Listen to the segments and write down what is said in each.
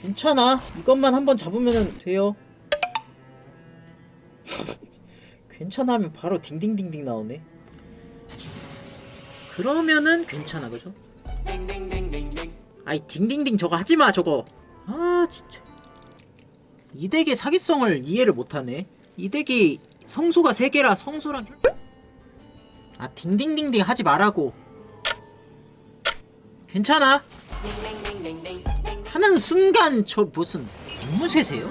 괜찮아. 이것만 한번 잡으면 돼요. 괜찮아 하면 바로 딩딩딩딩 나오네. 그러면은 괜찮아, 그죠? 아이 딩딩딩 저거 하지마 저거. 아 진짜. 이 덱의 사기성을 이해를 못하네. 이 덱이 성소가 3개라 성소랑 아 딩딩딩딩 하지 말라고. 괜찮아. 하는 순간 저 무슨 앵무새세요?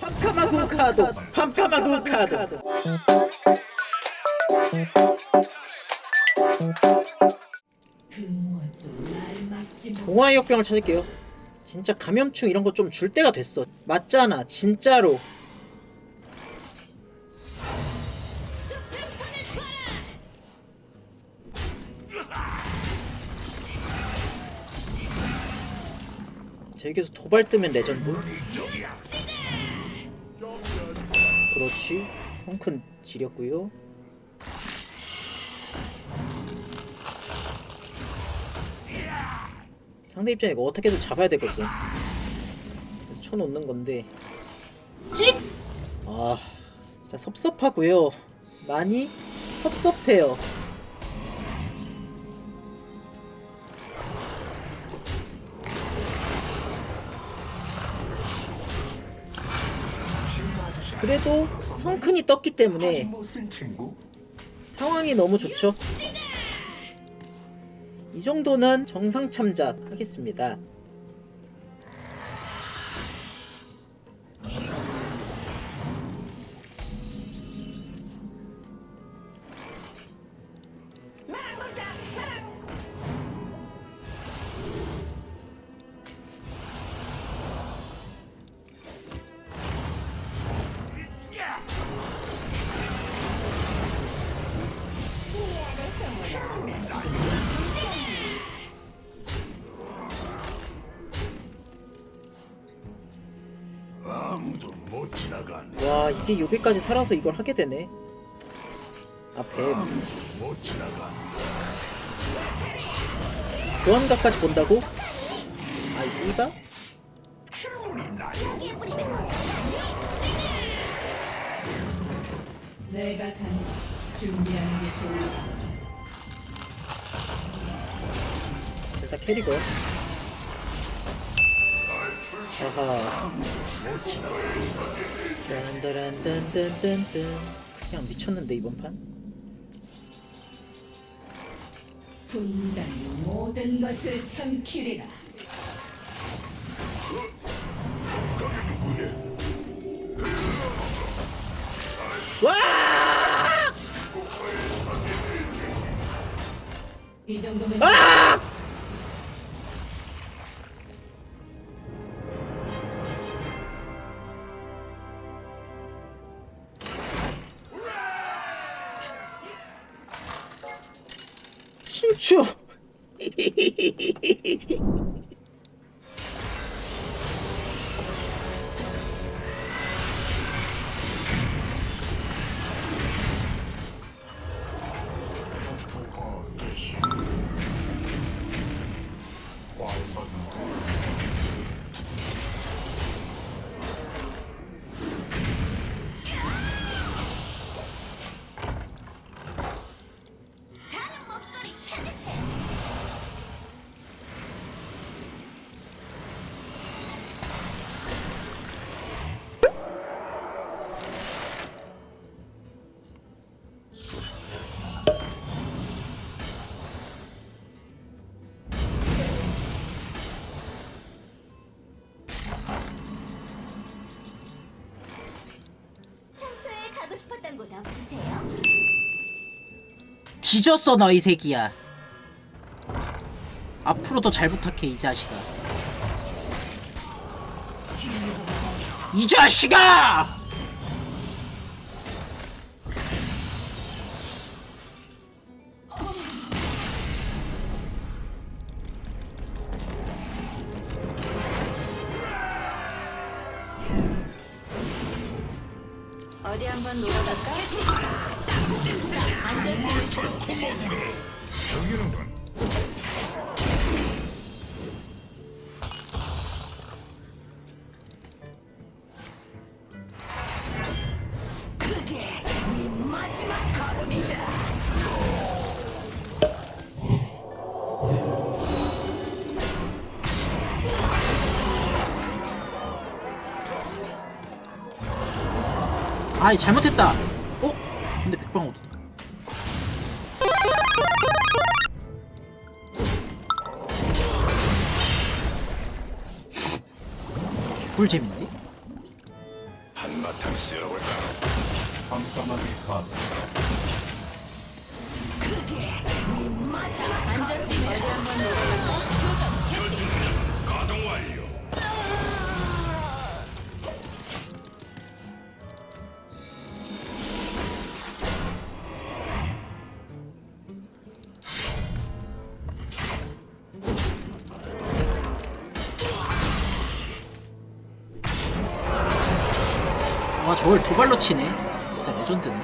함카마구 카도 함카마구 카도. 동화의 역병을 찾을게요. 진짜 감염충 이런 거 좀 줄 때가 됐어. 맞잖아 진짜로 자 여기서 도발 뜨면 레전드. 그렇지. 성큰 지렸고요. 상대 입장에 이거 어떻게든 잡아야 되거든. 그래서 쳐놓는 건데. 찍! 아 진짜 섭섭하고요. 많이 섭섭해요 그래도 성큰이 떴기 때문에? 상황이 너무 좋죠. 이 정도는 정상 참작 하겠습니다. 아무도 못 지나간. 와 이게 여기까지 살아서 이걸 하게 되네. 아 뱀. 못 지나간. 교환각까지 본다고? 아 이가? 내가 간다. 준비하는 게 좋아. 일단 캐리건. 아하. 딴따란딴딴딴딴. 그냥 미쳤는데 이번 판? 분단이 모든 것을 삼키리라. 와! 이 정도면 아! 신추. 뒤졌어 너이 새끼야. 앞으로도 잘 부탁해 이 자식아. 이 자식아! 정말 달콤하구나. 정의로운 아이 잘못했다. 어? 근데 백방 어디? 꿀잼인데? 한바탕 쓸어볼까? 깜깜하게 가. 가동 저걸 두 발로 치네 진짜 레전드네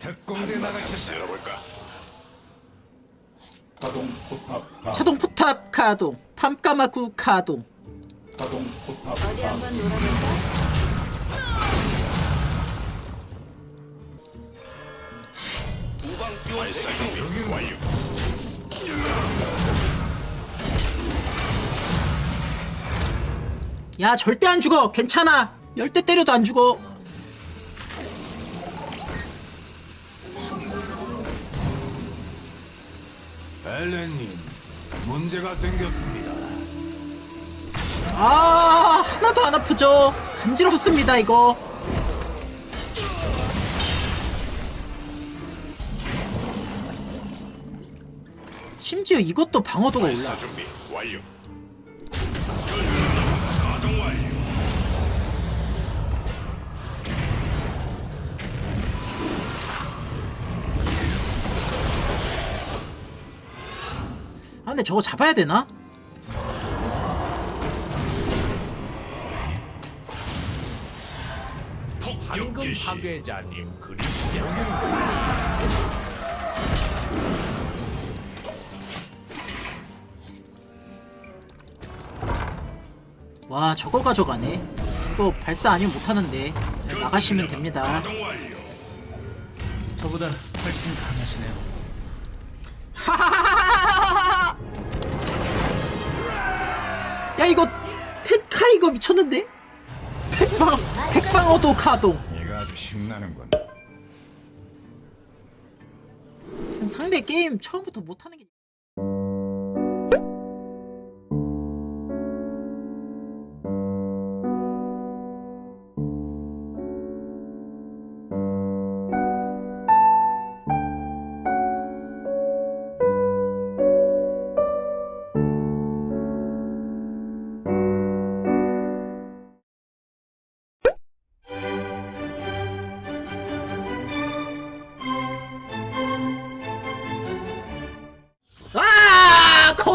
특공대 나가시 쓸어볼까? 가동 포탑 가. 자동 포탑 가동 팜까마구 가동 가동 포탑 어디 가. 한번 놀아볼까? 발사 준비 완료. 야 절대 안 죽어 괜찮아 열대 때려도 안 죽어 엘렌님, 문제가 생겼습니다. 아 하나도 안 아프죠 간지럽습니다 이거 심지어 이것도 방어도가 올라 준비 완료. 근데 저거 잡아야 되나? 개시. 파괴자님 그리 와 저거 가져가네 이거 발사 아니면 못하는데 나가시면 됩니다. 저보다 훨씬 강하시네요. 야 이거 텐카 이거 미쳤는데? 백방 백방어도 가동 얘가 아주 신나는군. 상대 게임 처음부터 못하는 게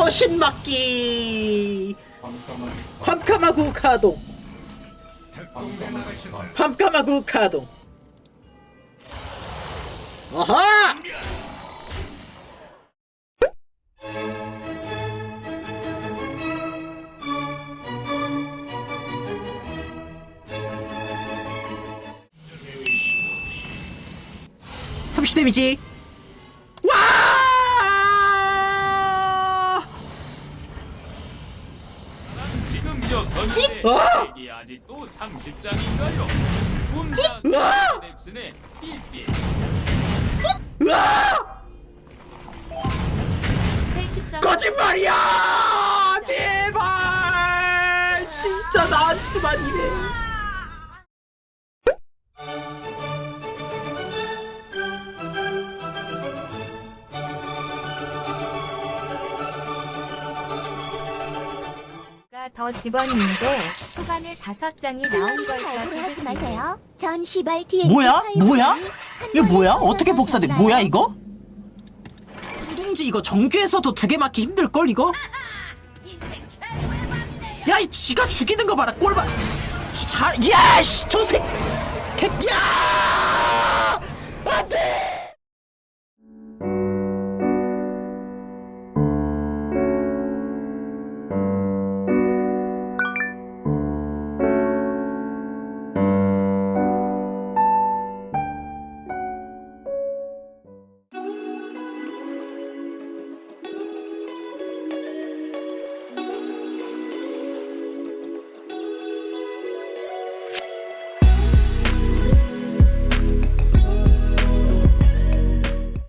아 거신 막기. 특공대 나가시다. 밤까마구 가동 아하! 삼십 데미지 아! 핵이 아직도 30장인가요? 혼자 으아! 넥슨의 삐삐 으아! 80점. 거짓말이야! 더 집었는데 후반에 다섯 장이 나온 걸까 억울하지 싶습니다. 마세요. 전 시발 뒤에 뭐야? 뭐야? 이거 뭐야? 어떻게 복사돼? 뭐야 이거? 누룽지 이거 정규에서도 두 개 맞기 힘들걸 이거? 야이 지가 죽이는 거 봐라 꼴봐 잘 야씨 저새 개 야! 안돼